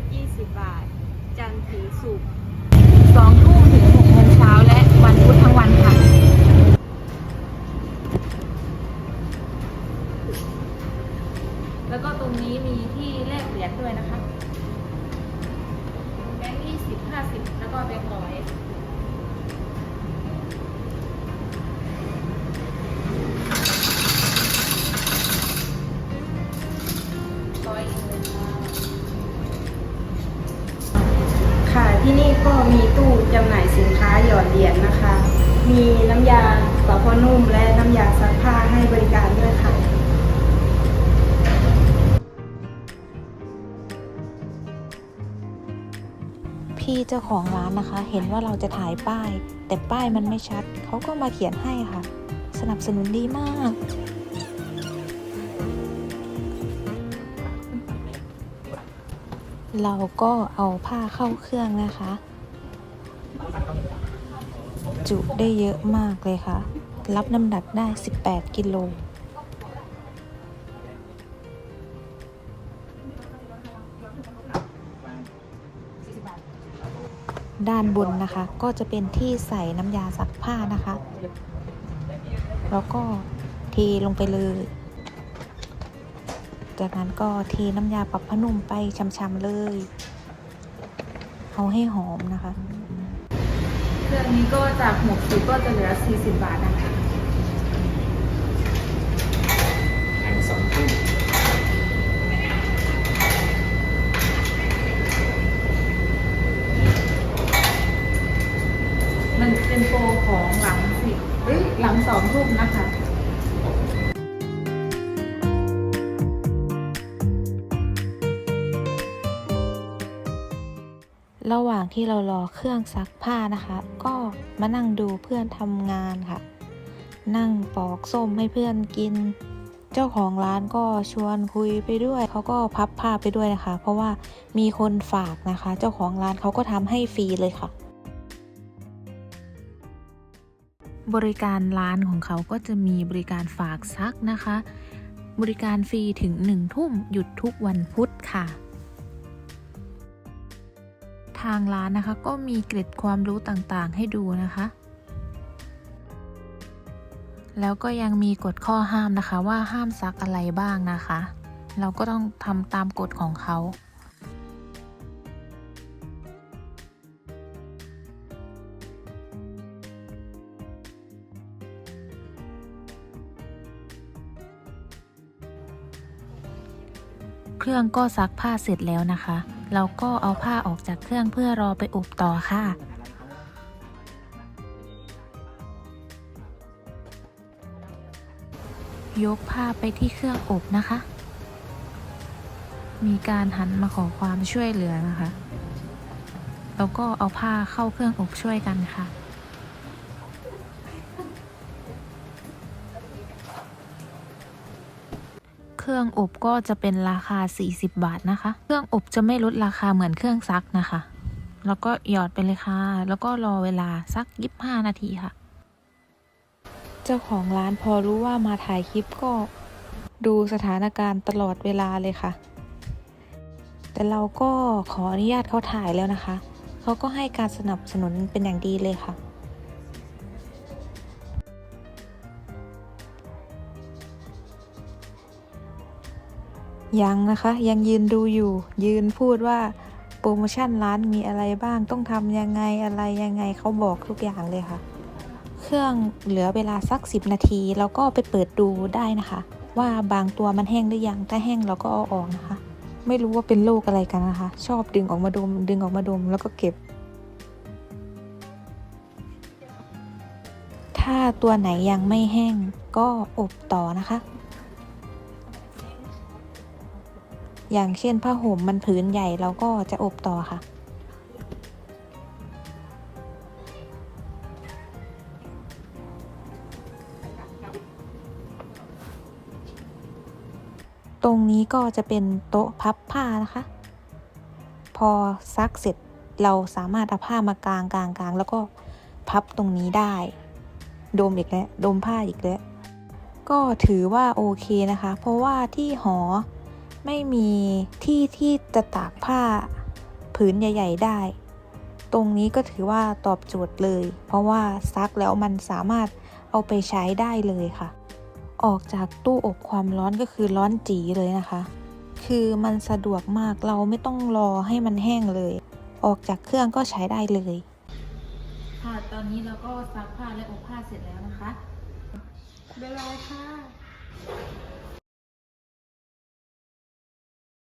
ด 20 บาท จันทร์ถึงศุกร์สองทุ่มถึงหกโมงเช้าและวันพุธทั้งวันค่ะ แล้วก็ตรงนี้มีที่แลกเหรียญด้วยนะคะ แบงค์ยี่สิบห้าสิบแล้วก็แบงค์ร้อย ที่นี่ก็มีตู้จำหน่ายสินค้าหยอดเหรียญนะคะ มีน้ำยาปะพอนุ่มและน้ำยาซักผ้าให้บริการด้วยค่ะพี่เจ้าของร้านนะคะ เห็นว่าเราจะถ่ายป้าย แต่ป้ายมันไม่ชัด เขาก็มาเขียนให้ค่ะ สนับสนุนดีมาก เราก็เอาผ้าเข้าเครื่องนะคะ จุได้เยอะมากเลยค่ะ รับน้ำหนักได้ 18 กิโลด้านบนนะคะ ก็จะเป็นที่ใส่น้ำยาซักผ้านะคะ แล้วก็เทลงไปเลย จากนั้นก็เทน้ำยาปรับผ้านุ่มไปช้ำๆเลย เอาให้หอมนะคะเครื่องนี้ก็จาก60ก็จะเหลือ 40 บาทนะคะหลังสองทุ่มมันเป็นโปรของหลังสิเอ้ยหลังสองทุ่มนะคะ ระหว่างที่เรารอเครื่องซักผ้านะคะ ก็มานั่งดูเพื่อนทำงานค่ะ นั่งปอกส้มให้เพื่อนกิน เจ้าของร้านก็ชวนคุยไปด้วย เขาก็พับผ้าไปด้วยนะคะ เพราะว่ามีคนฝากนะคะ เจ้าของร้านเขาก็ทำให้ฟรีเลยค่ะ บริการร้านของเขาก็จะมีบริการฝากซักนะคะ บริการฟรีถึงหนึ่งทุ่มหยุดทุกวันพุธค่ะ ทางร้านนะคะ ก็มีเกร็ดความรู้ต่างๆ ให้ดูนะคะ แล้วก็ยังมีกฎข้อห้ามนะคะว่าห้ามซักอะไรบ้างนะคะ เราก็ต้องทำตามกฎของเขาเครื่องก็ซักผ้าเสร็จแล้วนะคะ เราก็เอาผ้าออกจากเครื่องเพื่อรอไปอบต่อค่ะ ยกผ้าไปที่เครื่องอบนะคะ มีการหันมาขอความช่วยเหลือนะคะ แล้วก็เอาผ้าเข้าเครื่องอบช่วยกันค่ะ เครื่องอบก็จะเป็นราคา 40 บาทนะคะ เครื่องอบจะไม่ลดราคาเหมือนเครื่องซักนะคะ แล้วก็หยอดไปเลยค่ะ แล้วก็รอเวลาสัก 25 นาทีค่ะ เจ้าของร้านพอรู้ว่ามาถ่ายคลิปก็ดูสถานการณ์ตลอดเวลาเลยค่ะ แต่เราก็ขออนุญาตเขาถ่ายแล้วนะคะ เขาก็ให้การสนับสนุนเป็นอย่างดีเลยค่ะ ยังนะคะยังยืนดูอยู่ ยืนพูดว่าโปรโมชั่นร้านมีอะไรบ้างต้องทำยังไงอะไรยังไงเขาบอกทุกอย่างเลยค่ะ เครื่องเหลือเวลาสัก 10 นาทีเราก็ไปเปิดดูได้นะคะ ว่าบางตัวมันแห้งหรือยังถ้าแห้งเราก็เอาออกนะคะ ไม่รู้ว่าเป็นโรคอะไรกันนะคะ ชอบดึงออกมาดม ดึงออกมาดมแล้วก็เก็บ ถ้าตัวไหนยังไม่แห้งก็อบต่อนะคะ อย่างเช่นผ้าห่มมันผืนใหญ่เราก็จะอบต่อค่ะ ตรงนี้ก็จะเป็นโต๊ะพับผ้านะคะ พอซักเสร็จเราสามารถเอาผ้ามากางกางกางแล้วก็พับตรงนี้ได้ ดมอีกแล้ว ดมผ้าอีกแล้ว ก็ถือว่าโอเคนะคะ เพราะว่าที่หอ ไม่มีที่ที่จะตากผ้าผืนใหญ่ ๆ ได้ ตรงนี้ก็ถือว่าตอบโจทย์เลย เพราะว่าซักแล้วมันสามารถเอาไปใช้ได้เลยค่ะ ออกจากตู้อบความร้อนก็คือร้อนจีเลยนะคะ คือมันสะดวกมากเราไม่ต้องรอให้มันแห้งเลย ออกจากเครื่องก็ใช้ได้เลย ค่ะตอนนี้เราก็ซักผ้าและอบผ้าเสร็จแล้วนะคะบ๊ายบายค่ะ